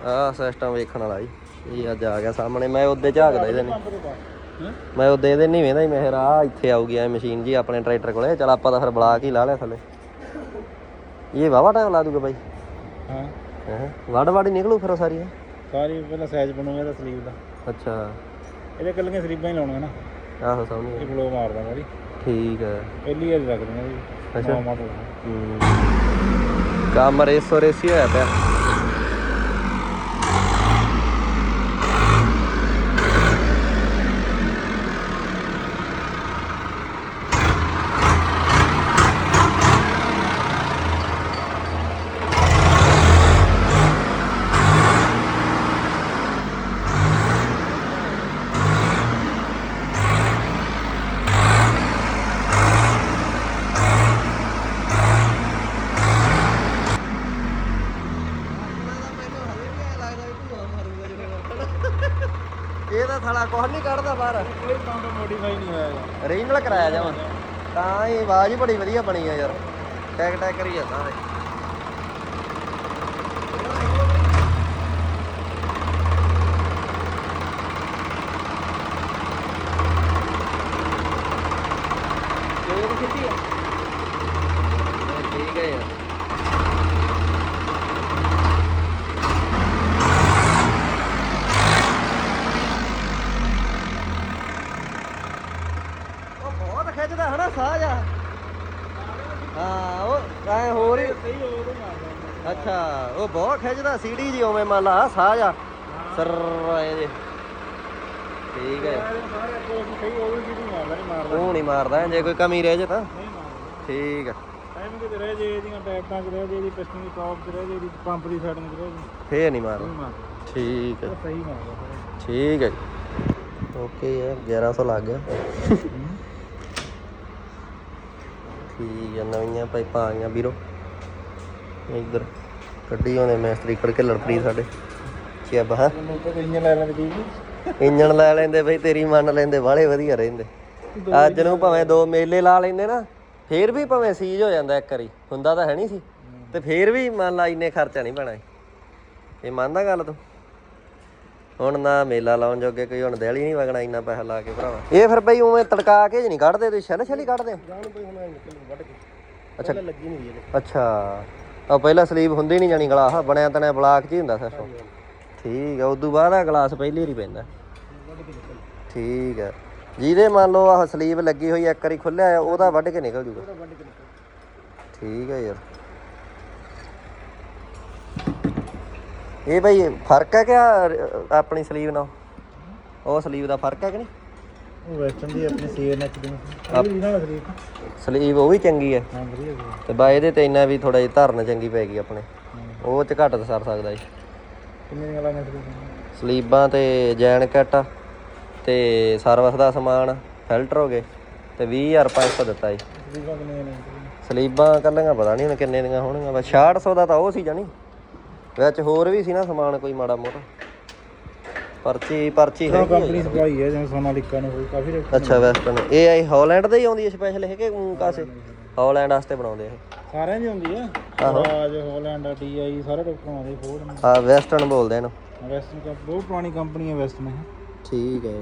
ਆਹ ਸਿਸਟਮ ਵੇਖਣ ਵਾਲਾ ਜੀ। ਇਹ ਅੱਜ ਆ ਗਿਆ ਸਾਹਮਣੇ। ਮੈਂ ਉਹਦੇ ਝਾਕਦਾ ਇਹਦੇ ਹਾਂ ਮੈਂ ਉਹਦੇ ਇਹਦੇ ਨਹੀਂ ਵੇਂਦਾ ਮੈਂ ਕਿਹਾ ਆ ਇੱਥੇ ਆਊਗੀ ਆ ਮਸ਼ੀਨ ਜੀ ਆਪਣੇ ਟਰੈਕਟਰ ਕੋਲੇ। ਚਲ ਆਪਾਂ ਤਾਂ ਫਿਰ ਬੁਲਾ ਕੇ ਹੀ ਲਾ ਲਿਆ ਥੱਲੇ। ਇਹ ਵਾਵਾ ਟਾਈਮ ਲਾ ਦੂਗਾ ਬਾਈ। ਹਾਂ। ਹਾਂ ਵੜ ਵੜ ਨਿਕਲੂ ਫਿਰ ਸਾਰੀ? ਸਾਰੀ ਪਹਿਲਾਂ ਸਾਈਜ਼ ਬਣੂਗਾ ਇਹਦਾ ਸਲੀਵ ਦਾ। ਅੱਛਾ। ਇਹਦੇ ਕੱਲੀਆਂ ਸਲੀਬਾਂ ਹੀ ਲਾਉਣੀਆਂ ਨਾ। ਆਹੋ ਸਮਝ ਗਿਆ ਇਹ ਬਲੋ ਮਾਰਦਾ ਠੀਕ ਹੈ ਪਹਿਲੀ ਵਾਰੀ ਰੱਖ ਦਿੰਦਾ ਜੀ। ਅੱਛਾ। ਨਵਾਂ ਮਾਡਲ ਹੂੰ। ਕੰਮ ਰੇਸੋ ਰੇਸੀ ਹੋਇਆ ਪਿਆ ਇਹ ਤਾਂ ਸਾਲਾ ਕੁਝ ਨਹੀਂ ਕੱਢਦਾ ਬਾਹਰ ਕੋਈ ਕਾਊਂਟਰ ਮੋਡੀਫਾਈ ਨਹੀਂ ਹੋਇਆ ਹੈਗਾ ਰੀਜਨਲ ਕਰਾਇਆ ਜਾਵਾਂ ਤਾਂ ਇਹ ਆਵਾਜ਼ ਹੀ ਬੜੀ ਵਧੀਆ ਬਣੀ ਆ ਯਾਰ। ਟੈਕ ਟੈਕ ਕਰੀ ਜਾਂਦਾ ਇਹ ਉਹ ਬਹੁਤ ਖਿੱਚਦਾ ਸੀੜੀ ਜੀ ਉਵੇਂ ਮੰਨ ਲਾ ਸਾਹ ਜਾ। ਸਰ ਜੇ। ਠੀਕ ਹੈ। ਸਾਰੇ ਅਸੀਂ ਸਹੀ ਉਹ ਵੀ ਕਿਹਦੀ ਮਾਰਦਾ ਨਹੀਂ ਮਾਰਦਾ। ਉਹ ਨਹੀਂ ਮਾਰਦਾ ਜੇ ਕੋਈ ਕਮੀ ਰਹਿ ਜੇ ਤਾਂ। ਨਹੀਂ ਮਾਰਦਾ। ਠੀਕ ਹੈ। ਟਾਈਮ ਕਿਤੇ ਰਹਿ ਜੇ ਇਹਦੀਆਂ ਟੈਪਾਂ 'ਚ ਰਹਿ ਜੇ ਇਹਦੀ ਪਿਸਟਨ ਦੀ ਟੌਪ 'ਚ ਰਹਿ ਜੇ ਇਹਦੀ ਪੰਪ ਦੀ ਸੈਟਿੰਗ 'ਚ ਰਹਿ ਜੇ। ਫੇਰ ਨਹੀਂ ਮਾਰਦਾ। ਨਹੀਂ ਮਾਰਦਾ। ਠੀਕ ਹੈ। ਉਹ ਸਹੀ ਮਾਰਦਾ ਫਿਰ। ਠੀਕ ਹੈ ਜੀ। ਓਕੇ ਹੈ 1100 ਲੱਗ ਗਿਆ। ਠੀਕ ਹੈ ਨਵੀਆਂ ਪਾਈਪਾਂ ਆ ਗਈਆਂ ਵੀਰੋ। ਇੱਧਰ। ਕੱਢੀ ਉਹਨੇ ਮੈਸਤਰੀ ਕੜਕੇ ਲੜਪਰੀ ਸਾਡੇ। ਚਿੱਬ ਹਾਂ ਮੈਨੂੰ ਤਾਂ ਇੰਜਨ ਲੈ ਲੈਂਦੇ ਜੀ ਇੰਜਣ ਲੈ ਲੈਂਦੇ ਬਈ ਤੇਰੀ ਮੰਨ ਲੈਂਦੇ ਬਾਹਲੇ ਵਧੀਆ ਰਹਿੰਦੇ। ਅੱਜ ਨੂੰ ਭਾਵੇਂ ਦੋ ਮੇਲੇ ਲਾ ਲੈਂਦੇ ਨਾ ਫੇਰ ਵੀ ਭਾਵੇਂ ਸੀਜ ਹੋ ਜਾਂਦਾ ਇੱਕ ਵਾਰੀ ਹੁੰਦਾ ਤਾਂ ਹੈ ਨਹੀਂ ਸੀ। ਤੇ ਫੇਰ ਵੀ ਮੰਨ ਲਾ ਇੰਨੇ ਖਰਚਾ ਨਹੀਂ ਪੈਣਾ ਇਹ ਮੰਨਦਾ ਗੱਲ ਤੂੰ? ਹੁਣ ਨਾ ਮੇਲਾ ਲਾਉਣ ਜੋਗੇ ਕੋਈ ਹੁਣ ਦਿਲ ਹੀ ਨਹੀਂ ਵਗਣਾ ਇੰਨਾ ਪੈਸਾ ਲਾ ਕੇ ਭਰਾਵਾ। ਇਹ ਫਿਰ ਬਈ ਉਵੇਂ ਤੜਕਾ ਕੇ ਜ ਨਹੀਂ ਕੱਢਦੇ ਤੁਸੀਂ ਛੱਲ ਛੱਲੀ ਕੱਢਦੇ ਜਾਣ ਬਈ ਹੁਣ ਨਿਕਲ ਵੱਢ ਕੇ। ਅੱਛਾ। ਲੱਗੀ ਨਹੀਂ ਅੱਛਾ। ਆ ਪਹਿਲਾਂ ਸਲੀਬ ਹੁੰਦੀ ਨਹੀਂ ਜਾਣੀ ਗਲਾਸ, ਬਣਿਆ ਤਣਿਆ ਬਲਾਕ 'ਚ ਹੀ ਹੁੰਦਾ ਸਿਸਟਮ ਠੀਕ ਹੈ ਉਦੋਂ ਬਾਅਦ ਆ ਗਲਾਸ ਪਹਿਲੀ ਵਾਰੀ ਪੈਂਦਾ। ਠੀਕ ਹੈ ਜਿਹਦੇ ਮੰਨ ਲਓ ਆਹ ਸਲੀਬ ਲੱਗੀ ਹੋਈ ਇੱਕ ਵਾਰੀ ਖੁੱਲਿਆ ਆ, ਉਹਦਾ ਵੱਢ ਕੇ ਨਿਕਲ ਜੂਗਾ। ਠੀਕ ਹੈ ਯਾਰ। ਇਹ ਬਈ ਫ਼ਰਕ ਹੈ ਕਿ ਆ ਰ- ਆਪਣੀ ਸਲੀਬ ਨਾਲ? ਉਹ ਸਲੀਬ ਦਾ ਫ਼ਰਕ ਹੈ ਕਿ ਨਹੀਂ? ਉਹ ਵੈਸਟਰਨ ਦੀ ਆਪਣੀ ਸੀਐਨਐਚ ਦੀ ਆਪ ਵੀ ਨਾਲ ਸਰੀਰ ਸਲੀਬ ਉਹ ਵੀ ਚੰਗੀ ਹੈ ਹਾਂ ਵਧੀਆ ਜੀ ਤੇ ਬਾ ਇਹਦੇ ਤੇ ਇੰਨਾ ਵੀ ਥੋੜਾ ਜਿਹਾ ਧਰਨ ਚੰਗੀ ਪੈ ਗਈ ਆਪਣੇ। ਉਹ ਚ ਘੱਟ ਸਰ ਸਕਦਾ ਜੀ ਕਿੰਨੇ ਦੀਆਂ ਸਲੀਬਾਂ ਤੇ ਜੈਨ ਕਿੱਟ ਤੇ ਸਰਵਿਸ ਦਾ ਸਮਾਨ ਫਿਲਟਰ ਹੋ ਗਏ ਤੇ 20500 ਦਿੱਤਾ ਜੀ ਸਰੀਰਾਂ ਕਿੰਨੇ ਨੇ ਸਲੀਬਾਂ ਕੱਲੀਆਂ ਪਤਾ ਨਹੀਂ ਹੁਣ ਕਿੰਨੇ ਦੀਆਂ ਹੋਣਗੀਆਂ ਬਸ 6600 ਦਾ ਤਾਂ ਉਹ ਸੀ ਜਾਨੀ ਵਿੱਚ ਹੋਰ ਵੀ ਸੀ ਨਾ ਸਮਾਨ ਕੋਈ ਮਾੜਾ ਮੋਟਾ। ਪਰਚੀ ਪਰਚੀ ਆ ਕੰਪਨੀ ਸਪਲਾਈ ਹੈ ਜਿਵੇਂ ਸੋਨਾਲੀਕਾ ਨੇ ਹੋਈ ਕਾਫੀ ਰੇਟ ਅੱਛਾ ਵੈਸਟਰਨ। ਇਹ ਆਈ ਹਾਲੈਂਡ ਦਾ ਹੀ ਆਉਂਦੀ ਹੈ ਸਪੈਸ਼ਲ ਇਹ ਕਿ ਕਾਸੇ? ਹਾਲੈਂਡ ਵਾਸਤੇ ਬਣਾਉਂਦੇ ਆ ਇਹ। ਸਾਰਿਆਂ ਦੀ ਹੁੰਦੀ ਹੈ ਰਾਜ ਹਾਲੈਂਡ ਡੀਆਈ ਸਾਰੇ ਡਾਕਟਰ ਆਉਂਦੇ ਫੋਰਡ ਨੇ ਆ ਵੈਸਟਰਨ ਬੋਲਦੇ ਇਹਨੂੰ। ਵੈਸਟਰਨ ਕੱਪ ਬਹੁਤ ਪੁਰਾਣੀ ਕੰਪਨੀ ਹੈ ਵੈਸਟਰਨ ਇਹ। ਠੀਕ ਹੈ।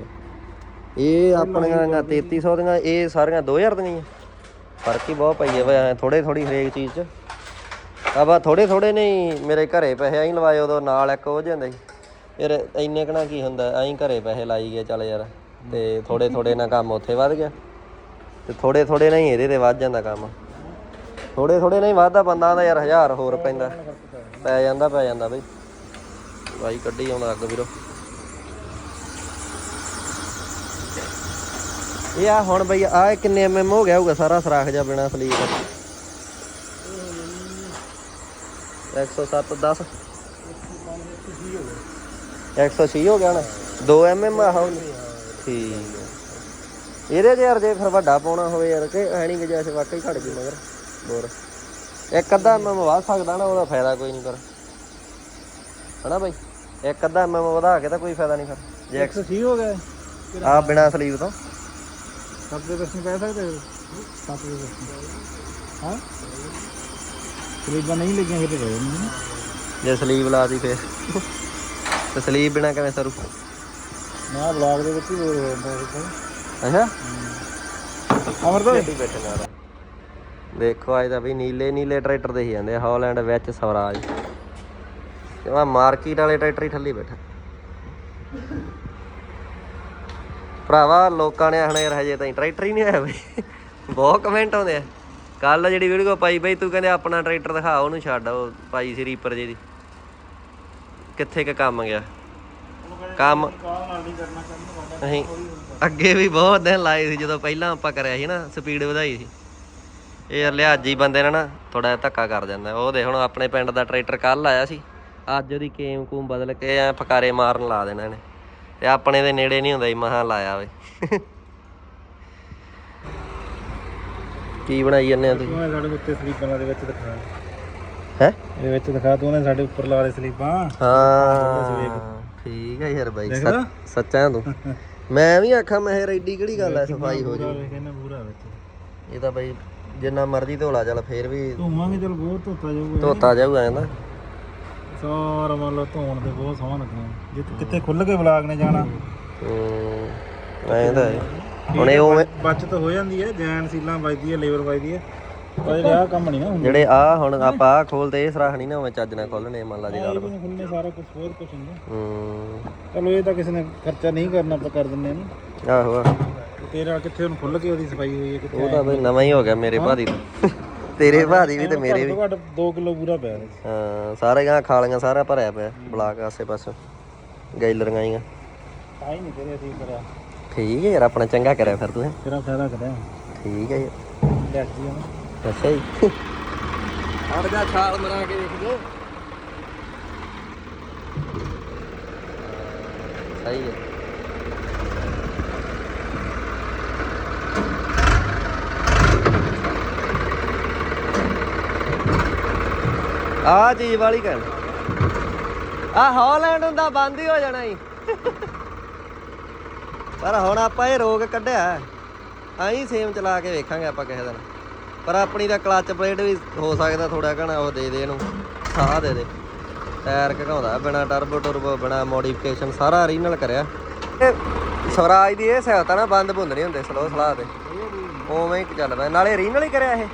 ਇਹ ਆਪਣੀਆਂ 3300 ਦੀਆਂ ਇਹ ਸਾਰੀਆਂ 2000 ਦੀਆਂ ਹੀ ਆ। ਫ਼ਰਕ ਹੀ ਬਹੁਤ ਪਈ ਹੈ ਥੋੜੇ ਥੋੜੀ ਹਰੇਕ ਚੀਜ਼ 'ਚ। ਆਬਾ ਥੋੜੇ ਥੋੜੇ ਨਹੀਂ ਮੇਰੇ ਘਰੇ ਪੈਸੇ ਐਂ ਲਵਾਏ ਉਦੋਂ ਨਾਲ ਇੱਕ ਹੋ ਜਾਂਦਾ ਸੀ। ਯਾਰ ਇੰਨੇ ਕਣਾ ਕੀ ਹੁੰਦਾ, ਐਂ ਘਰੇ ਪੈਸੇ ਲਾਈ ਗਏ, ਚੱਲ ਯਾਰ, ਤੇ ਥੋੜੇ ਥੋੜੇ ਨਾਲ ਕੰਮ ਉੱਥੇ ਵੱਧ ਗਿਆ। ਤੇ ਥੋੜੇ ਥੋੜੇ ਨਾਲ ਹੀ ਇਹਦੇ ਤੇ ਵੱਧ ਜਾਂਦਾ ਕੰਮ। ਥੋੜੇ ਥੋੜੇ ਨਾਲ ਹੀ ਵੱਧਦਾ ਬੰਦਾ ਦਾ ਯਾਰ, ਹਜ਼ਾਰ ਹੋਰ ਪੈਂਦਾ। ਪੈ ਜਾਂਦਾ ਪੈ ਜਾਂਦਾ ਬਈ। ਬਾਈ ਕੱਢੀ ਆਉਂਦਾ ਅੱਗ ਵੀਰੋ। ਇਹ ਆ ਹੁਣ ਬਈ, ਆ ਕਿੰਨੇ ਐਮਐਮ ਹੋ ਗਿਆ ਹੋਊਗਾ, ਸਾਰਾ ਸਰਾਖ ਜਾ ਬਿਨਾ ਸਲੀਪ 107 10 106 ਹੋ ਗਿਆ ਨਾ। 2 ਐਮਐਮ ਆ ਹੁਣ। ਠੀਕ ਹੈ। ਇਹਦੇ ਤੇ ਯਾਰ ਜੇ ਫਿਰ ਵੱਡਾ ਪਾਉਣਾ ਹੋਵੇ ਯਾਰ ਕਿ ਐ ਨਹੀਂ ਕਿ ਜੈਸੇ ਵਾਕਈ ਘੜ ਗਈ ਮਗਰ। ਹੋਰ। ਇੱਕ ਅੱਧਾ ਐਮਐਮ ਵਧ ਸਕਦਾ ਨਾ ਉਹਦਾ ਫਾਇਦਾ ਕੋਈ ਨਹੀਂ ਪਰ ਹਨਾ ਬਈ? ਇੱਕ ਅੱਧਾ ਐਮਐਮ ਵਧਾ ਕੇ ਤਾਂ ਕੋਈ ਫਾਇਦਾ ਨਹੀਂ ਫਿਰ। ਜੇ 130 ਹੋ ਗਏ ਆ ਬਿਨਾ ਸਲੀਪ ਤੋਂ। ਸੱਤ ਦੇ ਪਰਸੈਂਟ ਪੈ ਸਕਦੇ ਹੋ? ਸੱਤ ਦੇ ਹਾਂ? ਸਲੀਬਾਂ ਨਹੀਂ ਲੱਗੀਆਂ ਨਹੀਂ ਜੇ ਸਲੀਬ ਲਾਤੀ ਫੇਰ। ਤੇ ਸਲੀਬ ਬਿਨਾ ਕਿਵੇਂ ਸਰੂ? ਮੈਂ ਬਲੌਗ ਦੇ ਵਿੱਚ ਹੀ ਬੋਲ ਰਿਹਾ ਅੱਛਾ? ਅਮਰ ਤੋਂ ਗੱਡੀ ਬੈਠੇ ਨਾਲ ਦੇਖੋ ਅੱਜ ਤਾਂ ਵੀ ਨੀਲੇ ਨੀਲੇ ਟਰੈਕਟਰ ਦੇ ਹੀ ਜਾਂਦੇ ਆ ਹਾਲੈਂਡ ਵਿੱਚ ਸਵਰਾਜ। ਕਿਵੇਂ ਮਾਰਕੀਟ ਵਾਲੇ ਟਰੈਕਟਰ ਹੀ ਥੱਲੇ ਬੈਠਾ। ਭਰਾਵਾ ਲੋਕਾਂ ਨੇ ਆਖਣਾ ਯਾਰ ਹਜੇ ਤਾਈਂ ਟਰੈਕਟਰ ਹੀ ਨਹੀਂ ਆਇਆ ਬਈ। ਬਹੁਤ ਕਮੈਂਟ ਆਉਂਦੇ ਆ। ਕੱਲ ਜਿਹੜੀ ਵੀਡੀਓ ਪਾਈ ਬਈ ਤੂੰ ਕਹਿੰਦੇ ਆਪਣਾ ਟਰੈਕਟਰ ਦਿਖਾ ਉਹਨੂੰ ਛੱਡ ਉਹ ਪਾਈ ਸੀ ਰੀਪਰ ਜੀ ਦੀ ਕਿੱਥੇ ਕ ਕੰਮ ਗਿਆ? ਕੰਮ ਨਹੀਂ ਅੱਗੇ ਵੀ ਬਹੁਤ ਦਿਨ ਲਾਏ ਸੀ, ਜਦੋਂ ਪਹਿਲਾਂ ਆਪਾਂ ਕਰਿਆ ਸੀ ਨਾ ਸਪੀਡ ਵਧਾਈ ਸੀ। ਇਹ ਯਾਰ ਬੰਦੇ ਨੇ ਨਾ ਥੋੜਾ ਧੱਕਾ ਕਰ ਜਾਂਦਾ ਉਹ ਦੇ ਹੁਣ ਆਪਣੇ ਪਿੰਡ ਦਾ ਟਰੈਕਟਰ ਕੱਲ ਆਇਆ ਸੀ। ਅੱਜ ਉਹਦੀ ਕੇਮ ਕੂਮ ਬਦਲ ਕੇ ਐ ਫਕਾਰੇ ਮਾਰਨ ਲਾ ਦੇਣਾ ਇਹਨੇ। ਤੇ ਆਪਣੇ ਦੇ ਨੇੜੇ ਨਹੀਂ ਹੁੰਦਾ ਸੀ ਮਹਾ ਲਾਇਆ ਵੇ। ਕੀ ਬਣਾਈ ਜਾਂਦੇ ਆ ਤੁਸੀਂ? ਸਾਡੇ ਉੱਤੇ ਸਲੀਪਾਂ ਦੇ ਵਿੱਚ ਦਿਖਾ ਹੈ? ਇਹਦੇ ਵਿੱਚ ਦਿਖਾ ਤੂੰ ਨੇ ਸਾਡੇ ਉੱਪਰ ਲਾ ਦੇ ਸਲੀਪਾਂ ਹਾਂ ਠੀਕ ਹੈ ਯਾਰ ਬਾਈ? ਸੱਚ- ਤੂੰ। *laughs* ਮੈਂ ਵੀ ਆਖਾਂ ਮੈਂ ਐਡੀ ਕਿਹੜੀ ਗੱਲ ਐ ਸਫ਼ਾਈ ਹੋ ਜੂ। ਕਹਿੰਦਾ ਪੂਰਾ ਵਿੱਚ ਇਹ ਤਾਂ ਬਈ ਜਿੰਨਾ ਮਰਜ਼ੀ ਧੋਲਾ ਚੱਲ ਫੇਰ ਵੀ ਧੋਵਾਂਗੇ ਚਲ ਬਹੁਤ ਧੋਤਾ ਜਾਊਗਾ ਧੋਤਾ ਜਾਊ ਐਂ ਨਾ ਸਾਰਾ ਮੰਨ ਲਓ ਧੋਣ ਤੇ ਬਹੁਤ ਸੋਹਣਾ ਲੱਗਣਾ। ਜੇ ਕਿਤੇ ਖੁੱਲ ਕੇ ਵਲਾਗ ਨੇ ਜਾਣਾ। ਹੂੰ ਐਂ ਤਾਂ ਹੈ। ਹੁਣ ਇਹ ਉਵੇਂ ਬਚਤ ਹੋ ਜਾਂਦੀ ਹੈ ਜੈਨ ਸੀਲਾਂ ਵੱਜਦੀ ਹੈ ਲੇਬਰ ਵੱਜਦੀ ਹੈ ਪਰ ਜਿਹੜੇ ਕੰਮ ਨਹੀਂ ਨਾ ਹੁੰਦੇ ਜਿਹੜੇ ਆ ਹੁਣ ਆਪਾਂ ਆ ਖੋਲਦੇ ਇਹ ਨਹੀਂ ਨਾ ਉਵੇਂ ਚੱਜ ਨਾਲ ਖੋਲਣੇ ਮੰਨ ਲਾ ਜੀ ਗੱਲ ਇਹ ਖੁੱਲਨੇ ਸਾਰਾ ਕੁਝ ਬਹੁਤ ਕੁਝ ਹੁੰਦਾ ਹੂੰ। ਚਲੋ ਇਹ ਤਾਂ ਕਿਸੇ ਨੇ ਖਰਚਾ ਨਹੀਂ ਕਰਨਾ ਆਪਾਂ ਕਰ ਦਿੰਨੇ ਆ ਆਹੋ ਆਹੋ। ਤੇਰਾ ਕਿੱਥੇ ਹੁਣ ਖੁੱਲ ਕੇ ਉਹਦੀ ਸਫ਼ਾਈ ਹੋਈ ਹੈ ਕਿੱਥੇ ਉਹ ਤਾਂ ਬਈ ਨਵਾਂ ਹੀ ਹੋ ਗਿਆ ਮੇਰੇ ਭਾਦੀ ਦਾ ਤੇਰੇ ਭਾਦੀ ਵੀ ਤੇ ਮੇਰੇ ਵੀ। ਘੱਟ 2 ਕਿਲੋ ਪੂਰਾ ਪਿਆ ਇਹਦੇ 'ਚ। ਹਾਂ ਸਾਰੇ ਗਾਂ ਖਾਲੀਆਂ ਸਾਰਾ ਭਰਿਆ ਪਿਆ ਬਲਾਕ ਆਸੇ ਪਾਸੇ। ਗੈਲਰੀਆਂ ਤਾਂ ਹੀ ਨਹੀਂ ਤੇਰੇ ਅਸੀਂ ਕਰਿਆ। ਠੀਕ ਹੈ ਯਾਰ ਆਪਣਾ ਚੰਗਾ ਕਰਿਆ ਫਿਰ ਤੂੰ। ਤੇਰਾ ਫਾਇਦਾ ਕਰਿਆ। ਠੀਕ ਹੈ ਯਾਰ। ਲੈ ਜੀ ਹੁਣ ਅੱਛਾ ਜੀ। ਹਟ ਜਾ ਛਾਲ ਮਰਾ ਕੇ ਦੇਖ ਲੋ ਸਹੀ ਹੈ। ਆ ਚੀਜ਼ ਵਾਲੀ ਕਰ ਆ ਹਾਲੈਂਡ ਹੁੰਦਾ ਬੰਦ ਹੀ ਹੋ ਜਾਣਾ ਜੀ। ਪਰ ਹੁਣ ਆਪਾਂ ਇਹ ਰੋਗ ਕੱਢਿਆ ਆਈ ਸੇਮ ਚਲਾ ਕੇ ਵੇਖਾਂਗੇ ਆਪਾਂ ਕਿਸੇ ਦਿਨ। ਪਰ ਆਪਣੀ ਤਾਂ ਕਲਚ ਪਲੇਟ ਵੀ ਹੋ ਸਕਦਾ ਥੋੜਾ ਘਣਾ ਉਹ ਦੇ ਦੇ ਇਹਨੂੰ। ਸਾਹ ਦੇ ਦੇ। ਟਾਇਰ ਘਕਾਉਂਦਾ ਬਿਨਾ ਟਰਬੋ ਟਰਬੋ ਬਿਨਾ ਮੋਡੀਫਿਕੇਸ਼ਨ ਸਾਰਾ ਓਰੀਜਨਲ ਕਰਿਆ। ਸਵਰਾਜ ਦੀ ਇਹ ਸਹਾਇਤਾ ਨਾ ਬੰਦ ਬੁੰਦ ਨਹੀਂ ਹੁੰਦੇ ਸਲੋ ਸਲਾਹ ਤੇ। ਉਵੇਂ ਹੀ ਚੱਲ ਪਿਆ। ਨਾਲੇ ਓਰੀਜਨਲ ਹੀ ਕਰਿਆ ਇਹ।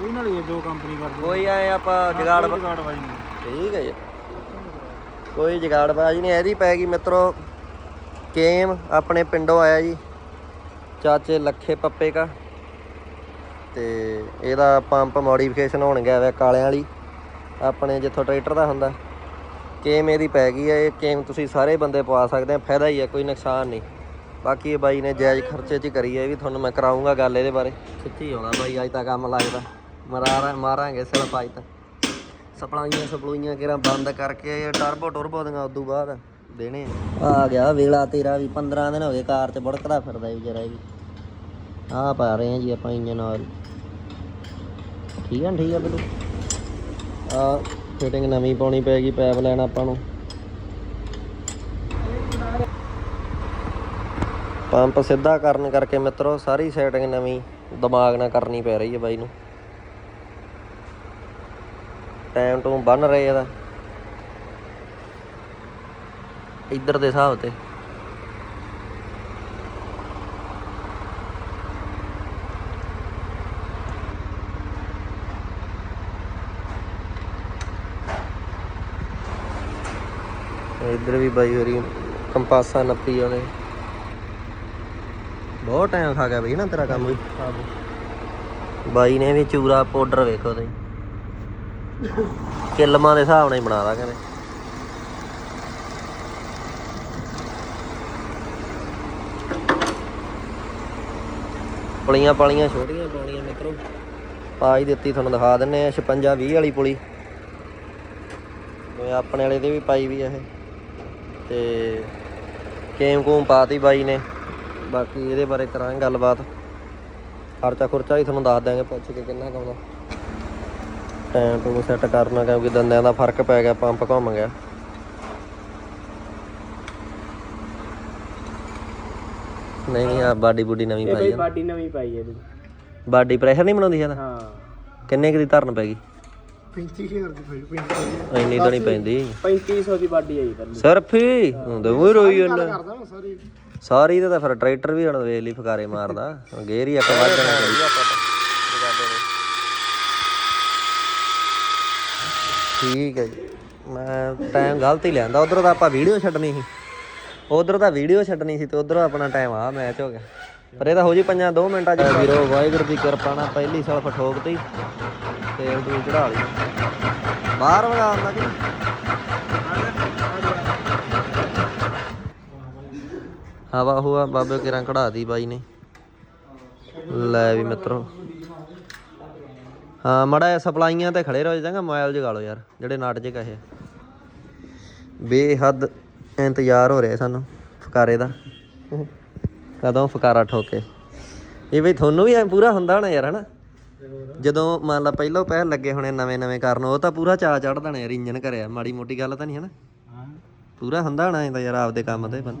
ਇਹ ਨਾਲ ਹੀ ਜੋ ਕੰਪਨੀ ਕਰਦੀ ਕੋਈ ਐ ਆਪਾਂ ਜਗਾੜ ਠੀਕ ਹੈ ਜੀ। ਕੋਈ ਜਗਾੜਬਾਜੀ ਨਹੀਂ ਇਹਦੀ ਪੈ ਗਈ ਮਿੱਤਰੋ। ਕੇਮ ਆਪਣੇ ਪਿੰਡੋਂ ਆਇਆ ਜੀ। ਚਾਚੇ ਲੱਖੇ ਪੱਪੇ ਕਾ। ਤੇ ਇਹਦਾ ਪੰਪ ਮੋਡੀਫਿਕੇਸ਼ਨ ਹੋਣ ਗਿਆ ਵੇ ਕਾਲਿਆਂ ਵਾਲੀ। ਆਪਣੇ ਜਿੱਥੋਂ ਟਰੈਕਟਰ ਦਾ ਹੁੰਦਾ ਕੇਮ ਇਹਦੀ ਪੈ ਗਈ ਹੈ ਇਹ ਕੇਮ ਤੁਸੀਂ ਸਾਰੇ ਬੰਦੇ ਪਵਾ ਸਕਦੇ ਆ, ਫਾਇਦਾ ਹੀ ਹੈ ਕੋਈ ਨੁਕਸਾਨ ਨਹੀਂ। ਬਾਕੀ ਇਹ ਬਾਈ ਨੇ ਜਾਇਜ਼ ਖਰਚੇ 'ਚ ਹੀ ਕਰੀ ਹੈ ਵੀ ਤੁਹਾਨੂੰ ਮੈਂ ਕਰਾਉਂਗਾ ਗੱਲ ਇਹਦੇ ਬਾਰੇ। ਸੱਚੀ ਹੋਣਾ ਬਾਈ, ਅੱਜ ਤਾਂ ਕੰਮ ਲੱਗਦਾ। ਮਰਾ ਮਾਰਾਂਗੇ ਸਿਰਫ ਅੱਜ ਤਾਂ। ਸਪਲਾਈਆਂ ਸਪਲੂਈਆਂ ਕਿਹੜਾ ਬੰਦ ਕਰਕੇ ਟਰਬੋ ਟਰਬੋ ਦੀਆਂ ਉਦੋਂ ਬਾਅਦ ਦੇਣੇ ਆ। ਗਿਆ ਵੇਲਾ ਤੇਰਾ ਵੀ 15 ਦਿਨ ਹੋ ਗਏ ਕਾਰ 'ਚ ਬੜਕਦਾ ਫਿਰਦਾ ਵੀ ਜਰਾ ਵੀ। ਆ ਪਾ ਰਹੇ ਆ ਜੀ ਆਪਾਂ ਇੰਜਨ ਆਇਲ ਠੀਕ ਆ ਠੀਕ ਆ ਬਿਲੂ। ਆ ਫਿਟਿੰਗ ਨਵੀਂ ਪਾਉਣੀ ਪੈਗੀ ਪਾਈਪ ਲੈਣ ਆਪਾਂ ਨੂੰ। ਪੰਪ ਸਿੱਧਾ ਕਰਨ ਕਰਕੇ ਮਿੱਤਰੋ, ਸਾਰੀ ਸੈਟਿੰਗ ਨਵੀਂ ਦਿਮਾਗ ਨਾਲ ਕਰਨੀ ਪੈ ਰਹੀ ਹੈ ਬਾਈ ਨੂੰ। ਟਾਈਮ ਟੂ ਬਣ ਰਹੇ ਇਹਦਾ। ਇੱਧਰ ਦੇ ਹਿਸਾਬ ਤੇ। ਇੱਧਰ ਵੀ ਬਾਈ ਹੋਰੀ ਕੰਪਾਸਾ ਨੱਪੀ ਉਹਨੇ। ਬਹੁਤ ਟਾਈਮ ਖਾ ਗਿਆ ਬਈ ਨਾ ਤੇਰਾ ਕੰਮ। ਵੀ ਬਾਈ ਨੇ ਵੀ ਚੂਰਾ ਪਾਊਡਰ ਵੇਖੋ ਤੇ ਕਿਲਮਾਂ ਦੇ ਹਿਸਾਬ ਨਾਲ ਹੀ ਬਣਾਦਾ ਕਹਿੰਦੇ। ਪੁਲੀਆਂ ਪਾਲੀਆਂ ਛੋਟੀਆਂ ਪਾਉਣੀਆਂ ਮਿੱਤਰੋ। ਪਾ ਹੀ ਦਿੱਤੀ ਤੁਹਾਨੂੰ ਦਿਖਾ ਦਿੰਨੇ ਆ 56 20 ਵਾਲੀ ਪੁਲੀ। ਆਪਣੇ ਵਾਲੇ ਦੇ ਵੀ ਪਾਈ ਵੀ ਆ ਇਹ। ਤੇ ਕੇਮ ਕੂਮ ਪਾਤੀ ਬਾਈ ਨੇ। ਬਾਕੀ ਇਹਦੇ ਬਾਰੇ ਕਰਾਂਗੇ ਗੱਲਬਾਤ। ਖਰਚਾ ਖੁਰਚਾ ਵੀ ਤੁਹਾਨੂੰ ਦੱਸ ਦਾਂਗੇ ਪੁੱਛ ਕੇ ਕਿੰਨਾ ਕਾਉਂਦਾ ਟਾਈਮ ਟੂ ਸੈੱਟ ਕਰਨਾ ਕਿਉਂਕਿ ਦੰਦਿਆਂ ਦਾ ਫ਼ਰਕ ਪੈ ਗਿਆ ਪੰਪ ਘੁੰਮ ਗਿਆ। ਨਹੀਂ ਆ ਬਾਡੀ ਬੁੱਡੀ ਨਵੀਂ ਪਾਈ ਆ ਬਾਡੀ ਨਵੀਂ ਪਾਈ ਹੈ ਇਹਦੀ। ਬਾਡੀ ਪ੍ਰੈਸ਼ਰ ਨਹੀਂ ਬਣਾਉਂਦੀ ਇਹਦਾ ਹਾਂ। ਕਿੰਨੇ ਕੁ ਦੀ ਧਰਨ ਪੈ ਗਈ? 35000 ਦੀ ਪਈ 35 ਇੰਨੀ ਤਾਂ ਨਹੀਂ ਪੈਂਦੀ। 3500 ਦੀ ਬਾਡੀ ਆਈ ਫਿਰ ਸਿਰਫ ਹੀ? ਹੁੰਦੇ ਉਹ ਰੋਈ ਜਾਂਦਾ। ਕਰਦਾ ਨਾ ਸਾਰੀ। ਤਾਂ ਫਿਰ ਟਰੈਕਟਰ ਵੀ ਹੁਣ ਵੇਖ ਲਈ ਫਕਾਰੇ ਮਾਰਦਾ। ਗੇਰ ਹੀ ਇੱਕ ਵੱਧ ਜਾਣਾ ਚਾਹੀਦਾ। ਠੀਕ ਹੈ ਜੀ। ਮੈਂ ਟਾਈਮ ਗਲਤ ਹੀ ਲਿਆਂਦਾ। ਉਧਰ ਤਾਂ ਆਪਾਂ ਵੀਡੀਓ ਛੱਡਣੀ ਸੀ। ਉਧਰ ਤਾਂ ਵੀਡੀਓ ਛੱਡਣੀ ਸੀ ਤੇ ਉਧਰ ਆਪਣਾ ਟਾਈਮ ਆ ਮੈਚ ਹੋ ਗਿਆ। ਪਰ ਇਹ ਤਾਂ ਹੋ ਜੀ ਪੰਜਾਂ 2 ਮਿੰਟਾਂ ਚ ਵੀਰੋ ਵਾਹਿਗੁਰੂ ਦੀ ਕਿਰਪਾ ਨਾਲ ਪਹਿਲੀ ਸਲਫ ਠੋਕਤੀ ਤੇਲ ਤੂੰ ਚੜਾ ਲਈ। ਬਾਹਰ ਵਗਾ ਆਉਂਦਾ ਕਿ ਹਵਾ ਹੁਆ ਬਾਬੇ ਕਿਰਾਂ ਕਢਾ ਦੀ ਬਾਈ ਨੇ। ਲੈ ਵੀ ਮਿੱਤਰੋ। ਹਾਂ ਮੜਾ ਸਪਲਾਈਆਂ ਤੇ ਖੜੇ ਰਹੋ ਜਾਂਗਾ ਮੋਬਾਈਲ ਜਗਾ ਲਓ ਯਾਰ ਜਿਹੜੇ ਨਾਟ ਜੇ ਕਹੇ ਬੇਹੱਦ ਇੰਤਜ਼ਾਰ ਹੋ ਰਿਹਾ ਸਾਨੂੰ ਫਕਾਰੇ ਦਾ। ਕਦੋਂ ਫਕਾਰਾ ਠੋਕੇ। ਇਹ ਵੀ ਤੁਹਾਨੂੰ ਵੀ ਐ ਪੂਰਾ ਹੁੰਦਾ ਹੋਣਾ ਯਾਰ ਹਨਾ? ਜਦੋਂ ਮੰਨ ਲਾ ਪਹਿਲਾਂ ਪਹਿਲ ਲੱਗੇ ਹੋਣੇ ਨਵੇਂ ਨਵੇਂ ਕਰਨ ਉਹ ਤਾਂ ਪੂਰਾ ਚਾ ਚੜਦਾ ਨੇ ਯਾਰ ਇੰਜਨ ਕਰਿਆ ਮਾੜੀ ਮੋਟੀ ਗੱਲ ਤਾਂ ਨਹੀਂ ਹਨਾ? ਪੂਰਾ ਹੁੰਦਾ ਹੋਣਾ ਇਹਦਾ ਯਾਰ ਆਪਦੇ ਕੰਮ ਤੇ ਬੰ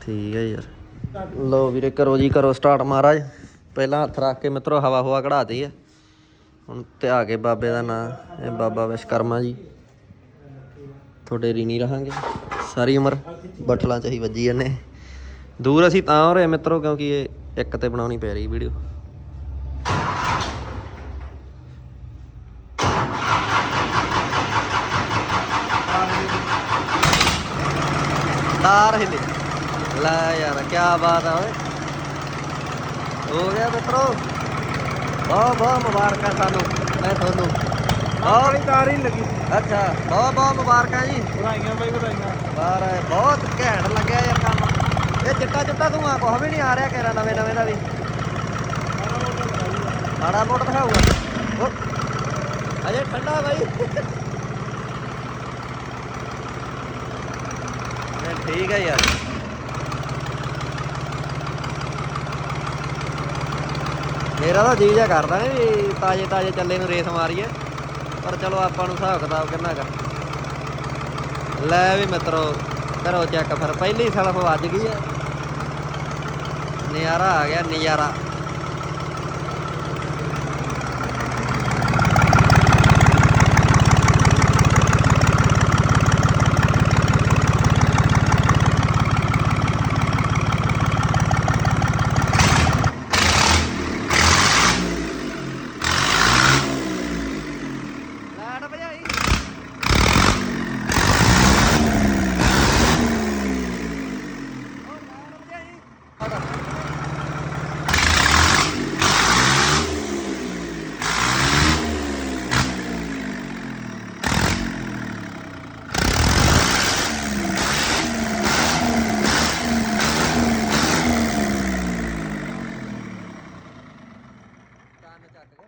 ਠੀਕ ਹੈ ਯਾਰ। ਲੋ ਵੀਰੇ ਕਰੋ ਜੀ ਕਰੋ ਸਟਾਰਟ ਮਹਾਰਾਜ। ਪਹਿਲਾਂ ਹੱਥ ਰੱਖ ਕੇ ਮਿੱਤਰੋ ਹਵਾ ਹਵਾ ਕਢਾਤੀ ਹੈ ਹੁਣ ਧਿਆ ਕੇ ਬਾਬੇ ਦਾ ਨਾਂ ਇਹ ਬਾਬਾ ਵਿਸ਼ਕਰਮਾ ਜੀ। ਤੁਹਾਡੇ ਰੀਣੀ ਰਹਾਂਗੇ। ਸਾਰੀ ਉਮਰ ਬਠਲਾਂ ਚ ਹੀ ਵੱਜੀ ਜਾਂਦੇ। ਦੂਰ ਅਸੀਂ ਤਾਂ ਹੋ ਰਹੇ ਮਿੱਤਰੋ ਕਿਉਂਕਿ ਇਹ ਇੱਕ ਤੇ ਬਣਾਉਣੀ ਪੈ ਰਹੀ ਵੀਡੀਓ। ਤਾਰ ਹਿੱਲੇ। ਲੈ ਯਾਰ ਕੀ ਬਾਤ ਆ ਓਏ। ਹੋ ਗਿਆ ਮਿੱਤਰੋ। ਬਹੁਤ ਬਹੁਤ ਮੁਬਾਰਕਾਂ ਸਾਨੂੰ। ਮੈਂ ਤੁਹਾਨੂੰ। ਆਹ ਤਾਰ ਹੀ ਲੱਗੀ। ਅੱਛਾ ਬਹੁਤ ਬਹੁਤ ਮੁਬਾਰਕਾਂ ਜੀ। ਵਧਾਈਆਂ ਬਾਈ ਵਧਾਈਆਂ। ਆਏ, ਬਹੁਤ ਘੈਂਟ ਲੱਗਿਆ ਯਾਰ। ਇਹ ਚਿੱਟਾ ਚਿੱਟਾ ਧੂਆਂ ਕੁਛ ਵੀ ਨਹੀਂ ਆ ਰਿਹਾ ਕਿਹੜਾ ਨਵੇਂ ਨਵੇਂ ਦਾ ਵੀ। ਮਾੜਾ ਮੋਟਾ ਦਿਖਾਊਗਾ। ਅਜੇ ਠੰਡਾ ਬਾਈ। ਨਹੀਂ ਠੀਕ ਹੈ ਯਾਰ। ਮੇਰਾ ਤਾਂ ਜੀ ਜਾ ਕਰਦਾ ਨੇ ਵੀ ਤਾਜੇ ਤਾਜੇ ਚੱਲੇ ਨੂੰ ਰੇਸ ਮਾਰੀਏ। ਪਰ ਚਲੋ ਆਪਾਂ ਨੂੰ ਹਿਸਾਬ ਕਿਤਾਬ ਕਿੰਨਾ ਕਰ ਲੈ ਵੀ ਮਿੱਤਰੋ। ਕਰੋ ਚੈੱਕ ਫਿਰ। ਪਹਿਲੀ ਸਲਫ ਵੱਜ ਗਈ ਹੈ। ਨਜ਼ਾਰਾ ਆ ਗਿਆ ਨਜ਼ਾਰਾ ਲਾੜ ਭਜਾਈ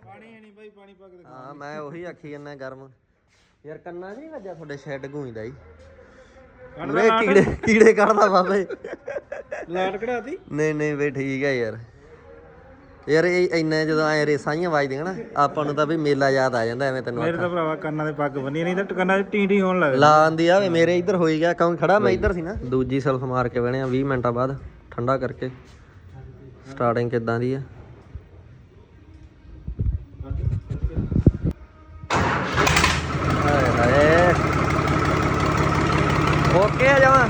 ਪਾਣੀ ਹੈ ਨਹੀਂ ਬਾਈ ਪਾਣੀ ਪਾ ਕੇ ਦਿਖਾ ਹਾਂ ਆਖੀ ਜਾਂਦਾ ਗਰਮ। ਯਾਰ ਕੰਨਾ ਨਹੀਂ ਵੱਜਿਆ ਤੁਹਾਡੇ ਸ਼ੈੱਡ ਗੂੰਜਦਾ ਜੀ। ਵੇ ਕੀੜੇ ਕੀੜੇ ਕੱਢਦਾ ਬਾਬੇ। ਲਾਈਟ ਕਢਾਤੀ? ਨਹੀਂ ਨਹੀਂ ਵੇ ਠੀਕ ਹੈ ਯਾਰ। ਯਾਰ ਇਹ ਇੰਨੇ ਜਦੋਂ ਐ ਰੇਸਾਂ ਹੀ ਵੱਜਦੀਆਂ ਨਾ ਆਪਾਂ ਨੂੰ ਤਾਂ ਵੀ ਮੇਲਾ ਯਾਦ ਆ ਜਾਂਦਾ ਐਵੇਂ ਤੈਨੂੰ ਮੇਰੇ ਤਾਂ ਭਰਾਵਾ ਕੰਨਾਂ ਦੇ ਪੱਗ ਬੰਨੀ ਨਹੀਂ ਤਾਂ ਕੰਨਾਂ 'ਚ ਟੀ ਟੀ ਹੋਣ ਲੱਗ ਲਾਉਂਦੀ ਆ ਮੇਰੇ ਇੱਧਰ ਹੋਈ ਗਿਆ ਕਿਉਂ ਖੜਾ ਮੈਂ ਇੱਧਰ ਸੀ ਨਾ। ਦੂਜੀ ਸੈਲਫ ਮਾਰ ਕੇ ਬਹਿਣੇ ਆ 20 ਮਿੰਟਾਂ ਬਾਅਦ ਠੰਡਾ ਕਰਕੇ। ਸਟਾਰਟਿੰਗ ਕਿੱਦਾਂ ਦੀ ਆ? ਜਾਵਾਂ।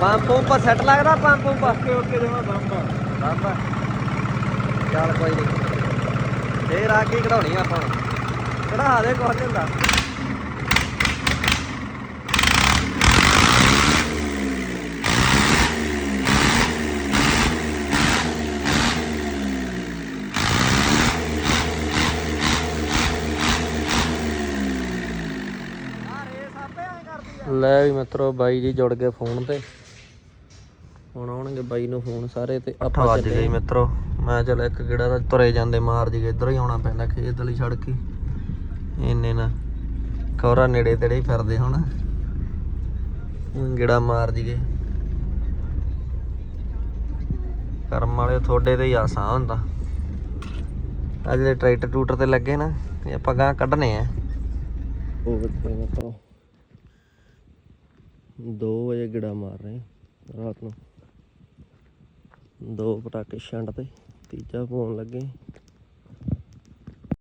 ਪੰਪ ਉੱਪਰ ਸੈੱਟ ਲੱਗਦਾ ਪੰਪ ਉੱਪਰ। ਓਕੇ ਓਕੇ ਜਮਾ ਬੰਬਾ ਬਾਬਾ ਚੱਲ ਕੋਈ ਨਹੀਂ ਫੇਰ ਆ ਕੇ ਕਢਾਉਣੀ ਆਪਾਂ। ਕਢਾ ਦੇ ਨੀ ਹੁੰਦਾ। ਲੈ ਵੀ ਮਿੱਤਰੋ ਬਾਈ ਜੀ ਜੁੜ ਗਏ ਫੋਨ ਤੇ। ਹੁਣ ਆਉਣਗੇ ਬਾਈ ਨੂੰ ਫੋਨ ਸਾਰੇ ਤੇ ਆਪਾਂ ਵੱਜ ਗਏ ਮਿੱਤਰੋ। ਮੈਂ ਚਲ ਇੱਕ ਗੇੜਾ ਤਾਂ ਤੁਰੇ ਜਾਂਦੇ ਮਾਰ ਜੀ ਇੱਧਰ ਹੀ ਆਉਣਾ ਪੈਂਦਾ ਖੇਤ ਵਾਲੀ ਸੜਕ ਹੀ। ਇੰਨੇ ਨਾ ਖੌਰਾ ਨੇੜੇ ਤੇੜੇ ਹੀ ਫਿਰਦੇ ਹੁਣ। ਗੇੜਾ ਮਾਰ ਜੀਗੇ ਕਰਮ ਵਾਲੇ ਤੁਹਾਡੇ ਤੇ ਹੀ ਆਸਾਂ ਹੁੰਦਾ। ਆ ਜਿਹੜੇ ਟਰੈਕਟਰ ਟੂਟਰ ਤੇ ਲੱਗੇ ਨਾ ਇਹ ਆਪਾਂ ਗਾਂ ਕੱਢਨੇ ਆ। ਉਹ ਬੱਚੇ ਮਿੱਤਰੋ 2 ਵਜੇ ਗੇੜਾ ਮਾਰ ਰਹੇ ਆ ਰਾਤ ਨੂੰ। ਦੋ ਪਟਾਕੇ ਛੰਡ ਤੇ ਤੀਜਾ ਪਾਉਣ ਲੱਗੇ।